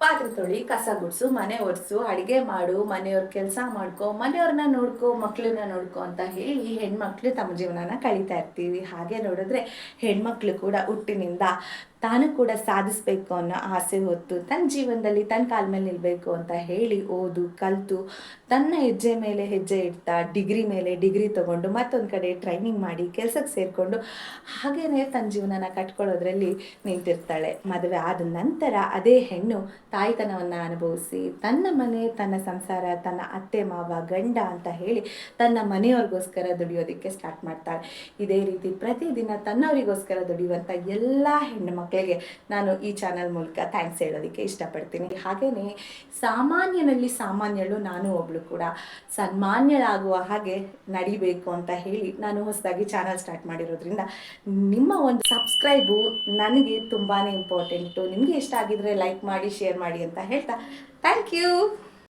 ಪಾತ್ರೆ ತೊಳಿ, ಕಸ ಗುಡಿಸು, ಮನೆ ಒರೆಸು ಅಡುಗೆ ಮಾಡು, ಮನೆಯವ್ರ ಕೆಲಸ ಮಾಡ್ಕೊ ಮನೆಯವ್ರನ್ನ ನೋಡ್ಕೊ ಮಕ್ಕಳನ್ನ ನೋಡ್ಕೊ ಅಂತ ಹೇಳಿ ಈ ಹೆಣ್ಮಕ್ಳು ತಮ್ಮ ಜೀವನನ ಕಳೀತಾ ಇರ್ತೀವಿ. ಹಾಗೆ ನೋಡಿದ್ರೆ ಹೆಣ್ಮಕ್ಳು ಕೂಡ ಹುಟ್ಟಿನಿಂದ ತಾನು ಕೂಡ ಸಾಧಿಸ್ಬೇಕು ಅನ್ನೋ ಆಸೆ ಹೊತ್ತು ತನ್ನ ಜೀವನದಲ್ಲಿ, ತನ್ನ ಕಾಲ ಮೇಲೆ ನಿಲ್ಲಬೇಕು ಅಂತ ಹೇಳಿ ಓದು, ಕಲಿತು, ತನ್ನ ಹೆಜ್ಜೆ ಮೇಲೆ ಹೆಜ್ಜೆ ಇಡ್ತಾ, ಡಿಗ್ರಿ ಮೇಲೆ ಡಿಗ್ರಿ ತಗೊಂಡು ಮತ್ತೊಂದು ಕಡೆ ಟ್ರೈನಿಂಗ್ ಮಾಡಿ ಕೆಲಸಕ್ಕೆ ಸೇರಿಕೊಂಡು ಹಾಗೇನೆ ತನ್ನ ಜೀವನನ ಕಟ್ಕೊಳ್ಳೋದ್ರಲ್ಲಿ ನಿಂತಿರ್ತಾಳೆ. ಮದುವೆ ಆದ ನಂತರ ಅದೇ ಹೆಣ್ಣು ತಾಯ್ತನವನ್ನು ಅನುಭವಿಸಿ ತನ್ನ ಮನೆ, ತನ್ನ ಸಂಸಾರ, ತನ್ನ ಅತ್ತೆ, ಮಾವ, ಗಂಡ ಅಂತ ಹೇಳಿ ತನ್ನ ಮನೆಯವ್ರಿಗೋಸ್ಕರ ದುಡಿಯೋದಕ್ಕೆ ಸ್ಟಾರ್ಟ್ ಮಾಡ್ತಾಳೆ. ಇದೇ ರೀತಿ ಪ್ರತಿದಿನ ತನ್ನವರಿಗೋಸ್ಕರ ದುಡಿಯುವಂಥ ಎಲ್ಲ ಹೆಣ್ಣು ಮಕ್ಕಳಿಗೆ ನಾನು ಈ ಚಾನಲ್ ಮೂಲಕ ಥ್ಯಾಂಕ್ಸ್ ಹೇಳೋದಕ್ಕೆ ಇಷ್ಟಪಡ್ತೀನಿ. ಹಾಗೆಯೇ ಸಾಮಾನ್ಯನಲ್ಲಿ ಸಾಮಾನ್ಯಳು ನಾನು ಒಬ್ಳು ಕೂಡ ಸನ್ಮಾನ್ಯಳಾಗುವ ಹಾಗೆ ನಡಿಬೇಕು ಅಂತ ಹೇಳಿ ನಾನು ಹೊಸದಾಗಿ ಚಾನಲ್ ಸ್ಟಾರ್ಟ್ ಮಾಡಿರೋದ್ರಿಂದ ನಿಮ್ಮ ಒಂದು ಸಬ್ಸ್ಕ್ರೈಬು ನನಗೆ ತುಂಬಾ ಇಂಪಾರ್ಟೆಂಟು ನಿಮಗೆ ಇಷ್ಟ ಆಗಿದ್ರೆ ಲೈಕ್ ಮಾಡಿ ಶೇರ್ ಮಾಡಿ ಅಂತ ಹೇಳ್ತಾ ಥ್ಯಾಂಕ್ ಯು